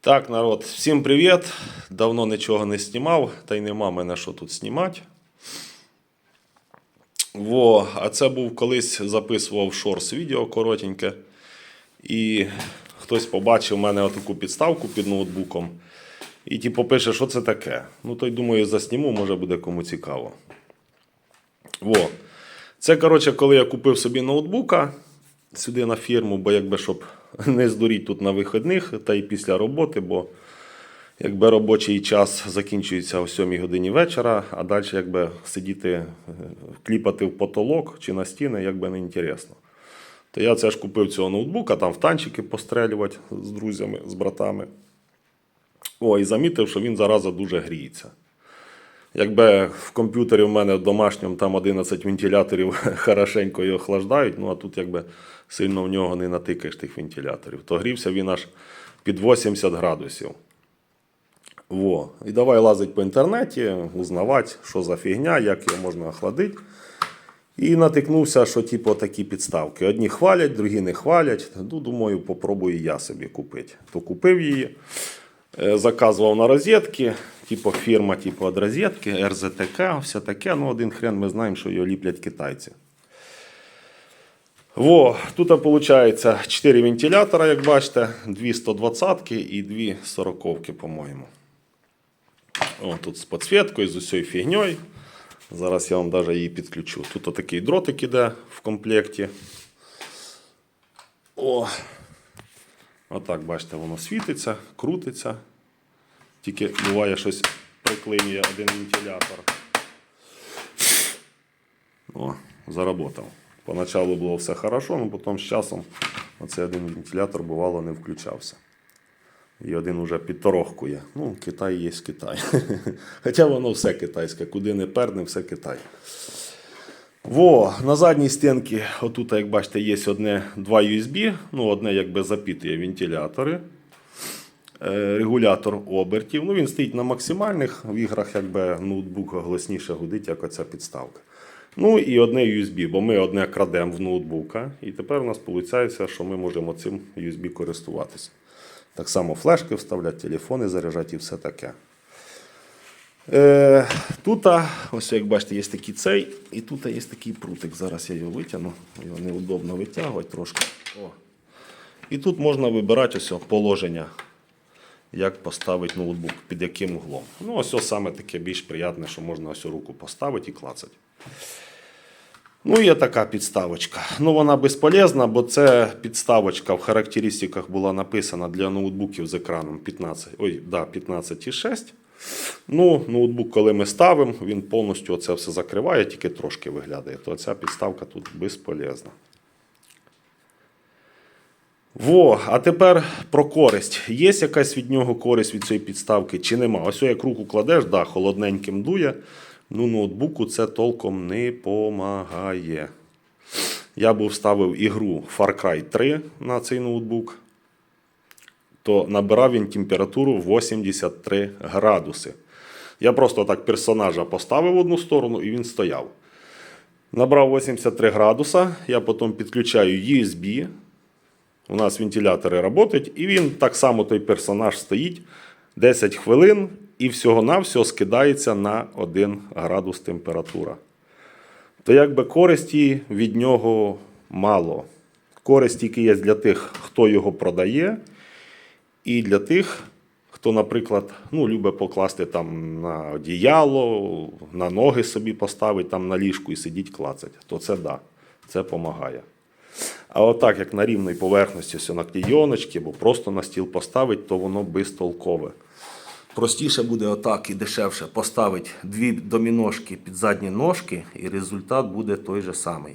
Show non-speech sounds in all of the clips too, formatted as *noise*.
Так, народ, всім привіт. Давно нічого не знімав, та й нема мене що тут знімати. Во, а це був колись записував шорс відео коротеньке. І хтось побачив в мене отаку підставку під ноутбуком. І типу пише, що це таке. Ну, то й думаю, засніму, може буде кому цікаво. Во. Це, коротше, коли я купив собі ноутбука сюди на фірму, бо якби щоб не здуріть тут на вихідних та й після роботи, бо якби робочий час закінчується о 7 годині вечора, а далі якби сидіти, е, кліпати в потолок чи на стіни, якби не інтересно. То я це ж купив цього ноутбука, там в танчики пострелювати з друзями, з братами. О, і замітив, що він зараза дуже гріється. Якби в комп'ютері в мене в домашньому там 11 вентиляторів *laughs* хорошенько його охлаждають, ну а тут якби сильно в нього не натикаєш тих вентиляторів, то грівся він аж під 80 градусів. Во. І давай лазить по інтернеті, узнавати, що за фігня, як його можна охладити. І натикнувся, що типу такі підставки. Одні хвалять, другі не хвалять. Ну, думаю, попробую я собі купити. То купив її, заказував на розетки, типу фірма типу від розетки, РЗТК, все таке. Ну, один хрен ми знаємо, що його ліплять китайці. Во, тут виходить 4 вентилятора, як бачите, 2 120 і 2 40 по-моєму. О, тут з підсвіткою, з усією фігньою. Зараз я вам навіть її підключу. Тут отакий дротик іде в комплекті. О! Отак, бачите, воно світиться, крутиться. Тільки буває щось приклинює один вентилятор. О, заработав. Поначалу було все хорошо, але потім з часом оцей один вентилятор бувало не включався. І один уже підторохкує. Ну, Китай є Китай. *laughs* Хоча воно все китайське, куди не перне, все Китай. Во, на задній стінці, отут, як бачите, є одне, два USB, ну, одне якби запитує вентилятори. Е, Регулятор обертів. Ну, він стоїть на максимальних в іграх, якби ноутбук голосніше гудить, як оця підставка. Ну і одне USB, бо ми одне крадемо в ноутбука. І тепер у нас виходить, що ми можемо цим USB користуватися. Так само флешки вставляти, телефони заряджати і все таке. Е, тут, ось як бачите, є такий цей, і тут є такий прутик. Зараз я його витягну. Його неудобно витягувати трошки. О. І тут можна вибирати ось положення, як поставити ноутбук, під яким углом. Ну, ось ось саме таке більш приємне, що можна ось руку поставити і клацати. Ну, є така підставочка. Ну, вона безполезна, бо це підставочка в характеристиках була написана для ноутбуків з екраном 15, ой, да, 15,6. Ну, ноутбук, коли ми ставимо, він повністю це все закриває, тільки трошки виглядає. То ця підставка тут безполезна. Во, а тепер про користь. Є якась від нього користь від цієї підставки чи нема? Ось як руку кладеш, да, холодненьким дує. Ну, ноутбуку це толком не помагає. Я був ставив ігру Far Cry 3 на цей ноутбук, то набирав він температуру 83 градуси. Я просто так персонажа поставив в одну сторону і він стояв. Набрав 83 градуса, я потім підключаю USB. У нас вентилятори працюють, і він так само той персонаж стоїть 10 хвилин і всього-навсього скидається на 1 градус температура. То якби користі від нього мало. Користь тільки є для тих, хто його продає, і для тих, хто, наприклад, ну, любить покласти там на одіяло, на ноги собі поставити там на ліжку і сидіть клацать. То це да, це допомагає. А отак, як на рівній поверхності, все на клійоночки, або просто на стіл поставить, то воно безтолкове. Простіше буде отак і дешевше поставити дві доміношки під задні ножки, і результат буде той же самий.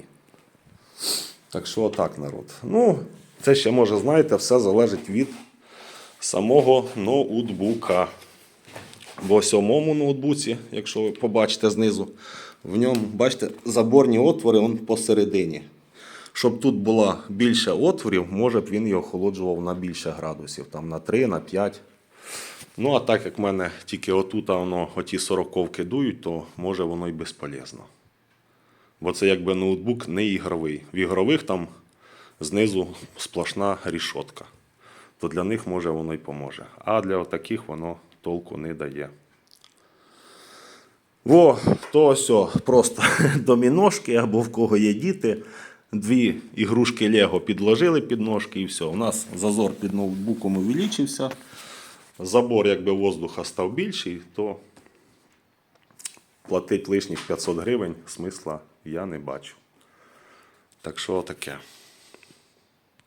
Так що отак, народ. Ну, це ще може, знаєте, все залежить від самого ноутбука. В сьомому ноутбуці, якщо ви побачите знизу, в ньому, бачите, заборні отвори он посередині. Щоб тут було більше отворів, може б він його охолоджував на більше градусів, там на 3, на 5. Ну, а так як в мене тільки отут воно, оті сороковки дують, то може воно й безполезно. Бо це якби ноутбук не ігровий. В ігрових там знизу сплошна рішотка. То для них може воно й поможе. А для таких воно толку не дає. Во, то ось просто *laughs* доміношки або в кого є діти. Дві ігрушки Лего підложили під ножки і все. У нас зазор під ноутбуком увеличився. Забор, якби воздуха став більший, то платити лишніх 500 гривень смисла я не бачу. Так що таке.